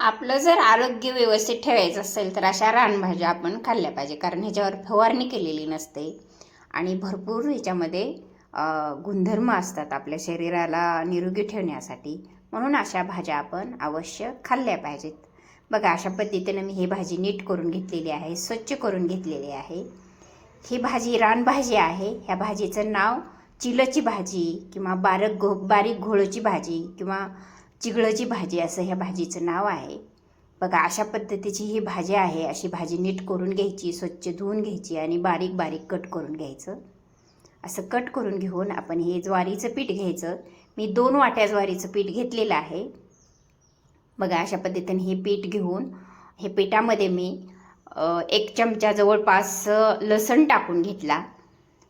आपलं जर आरोग्य व्यवस्थित ठेवायचं असेल तर अशा रानभाज्या आपण खाल्ल्या पाहिजे. कारण ह्याच्यावर फवारणी केलेली नसते. आणि भरपूर ह्याच्यामध्ये गुणधर्म असतात आपल्या शरीराला निरोगी ठेवण्यासाठी. म्हणून अशा भाज्या आपण अवश्य खाल्ल्या पाहिजेत. बघा अशा पद्धतीनं मी ही भाजी नीट करून घेतलेली आहे स्वच्छ करून घेतलेली आहे. ही भाजी रानभाजी आहे. ह्या भाजीचं नाव चिलची भाजी किंवा बारक घो बारीक घोळची भाजी किंवा चिगळची भाजी असं ह्या भाजीचं नाव आहे. बघा अशा पद्धतीची ही भाजी आहे. अशी भाजी नीट करून घ्यायची स्वच्छ धुवून घ्यायची आणि बारीक बारीक कट करून घ्यायचं. असं कट करून घेऊन आपण हे ज्वारीचं पीठ घ्यायचं. मी दोन वाट्या ज्वारीचं पीठ घेतलेलं आहे. बघा अशा पद्धतीने हे पीठ घेऊन हे पिठामध्ये मी एक चमचा जवळपास लसण टाकून घेतला.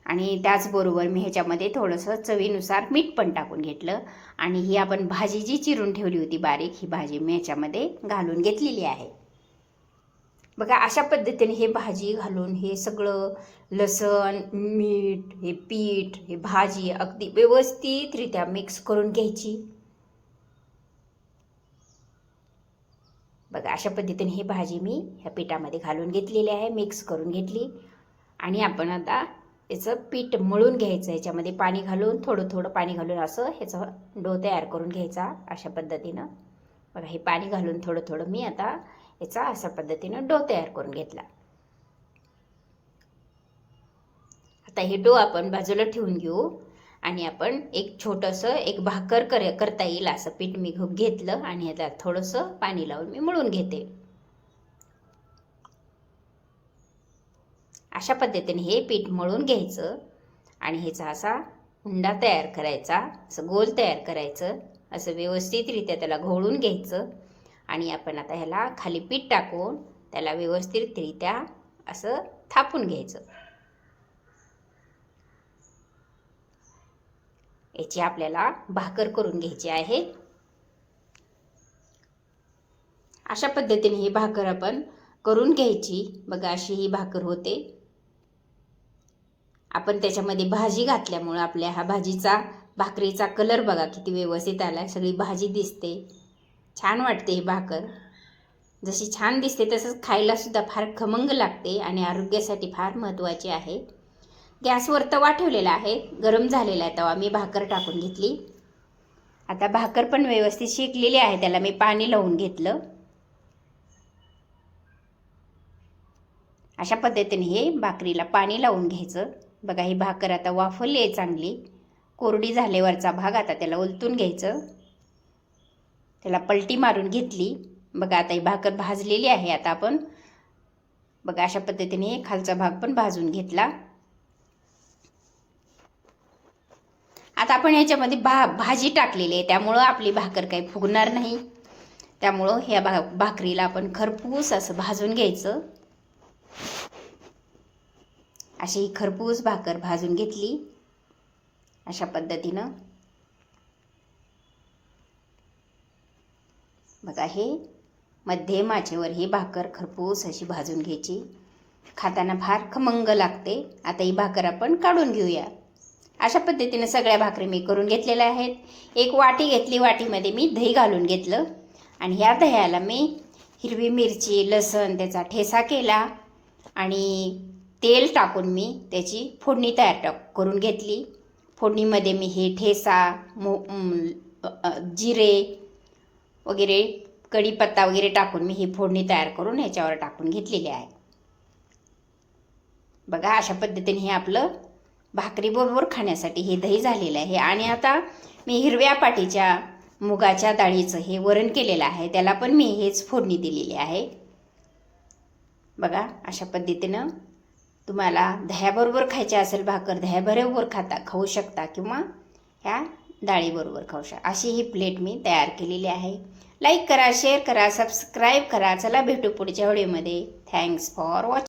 आणि त्याचबरोबर मी ह्याच्यामध्ये थोडंसं चवीनुसार मीठ पण टाकून घेतलं. आणि ही आपण भाजी जी चिरून ठेवली होती बारीक ही भाजी मी ह्याच्यामध्ये घालून घेतलेली आहे. बघा अशा पद्धतीने हे भाजी घालून हे सगळं लसण मीठ हे पीठ हे भाजी अगदी व्यवस्थितरित्या मिक्स करून घ्यायची. बघा अशा पद्धतीने ही भाजी मी ह्या पिठामध्ये घालून घेतलेली आहे मिक्स करून घेतली. आणि आपण आता याचं पीठ मळून घ्यायचं ह्याच्यामध्ये पाणी घालून थोडं थोडं पाणी घालून असं ह्याचा डो तयार करून घ्यायचा अशा पद्धतीनं. बघा हे पाणी घालून थोडं थोडं मी आता याचा अशा पद्धतीनं डो तयार करून घेतला. आता हे डो आपण बाजूला ठेवून घेऊ आणि आपण एक छोटंसं एक भाकर कर करता येईल असं पीठ मी घेतलं आणि याला थोडंसं पाणी लावून मी मळून घेते. अशा पद्धतीने हे पीठ मळून घ्यायचं आणि ह्याचा असा हुंडा तयार करायचा असं गोल तयार करायचं असं व्यवस्थितरित्या त्याला घोळून घ्यायचं आणि आपण आता ह्याला खाली पीठ टाकून त्याला व्यवस्थितरित्या असं थापून घ्यायचं. याची आपल्याला भाकर करून घ्यायची आहे. अशा पद्धतीने ही भाकर आपण करून घ्यायची. बघा अशी ही भाकर होते. आपण त्याच्यामध्ये भाजी घातल्यामुळं आपल्या हा भाजीचा भाकरीचा कलर बघा किती व्यवस्थित आला सगळी भाजी दिसते. छान वाटते ही भाकर. जशी छान दिसते तसंच खायलासुद्धा फार खमंग लागते आणि आरोग्यासाठी फार महत्त्वाची आहे. गॅसवर तवा ठेवलेला आहे. गरम झालेला आहे तवा. मी भाकर टाकून घेतली. आता भाकर पण व्यवस्थित शेकलेली आहे. त्याला मी पाणी लावून घेतलं. अशा पद्धतीने हे भाकरीला पाणी लावून घ्यायचं. बघा ही भाकर आता वाफवली आहे चांगली. कोरडी झाल्यावरचा भाग आता त्याला उलटून घ्यायचं. त्याला पलटी मारून घेतली. बघा आता ही भाकर भाजलेली आहे आता आपण. बघा अशा पद्धतीने खालचा भाग पण भाजून घेतला. आता आपण याच्यामध्ये भा भाजी टाकलेली आहे. त्यामुळं आपली भाकर काही फुगणार नाही. त्यामुळं ह्या भा भाकरीला आपण खरपूस असं भाजून घ्यायचं. अशी ही खरपूस भाकर भाजून घेतली. अशा पद्धतीनं. बघा हे मध्यम आचेवर ही भाकर खरपूस अशी भाजून घ्यायची. खाताना फार खमंग लागते. आता ही भाकर आपण काढून घेऊया. अशा पद्धतीनं सगळ्या भाकरी मी करून घेतलेल्या आहेत. एक वाटी घेतली वाटीमध्ये मी दही घालून घेतलं. आणि ह्या दह्याला मी हिरवी मिरची लसण त्याचा ठेसा केला. आणि तेल टाकून मी त्याची फोडणी तयार टाक करून घेतली. फोडणीमध्ये मी हे ठेसा मो जिरे वगैरे कढीपत्ता वगैरे टाकून मी ही फोडणी तयार करून ह्याच्यावर टाकून घेतलेली आहे. बघा अशा पद्धतीने हे आपलं भाकरीबरोबर खाण्यासाठी हे दही झालेलं आहे. आणि आता मी हिरव्या पाटीच्या मुगाच्या डाळीचं हे वरण केलेलं आहे. त्याला पण मी हेच फोडणी दिलेली आहे. बघा अशा पद्धतीनं तुम्हाला दह्याबरोबर खायचे असेल भाकर दह्याबरोबर खाता खाऊ शकता किंवा ह्या डाळीबरोबर खाऊ शकता. अशी ही प्लेट मी तयार केलेली आहे. लाईक करा शेअर करा सबस्क्राईब करा. चला भेटू पुढच्या व्हिडिओमध्ये. Thanks for watching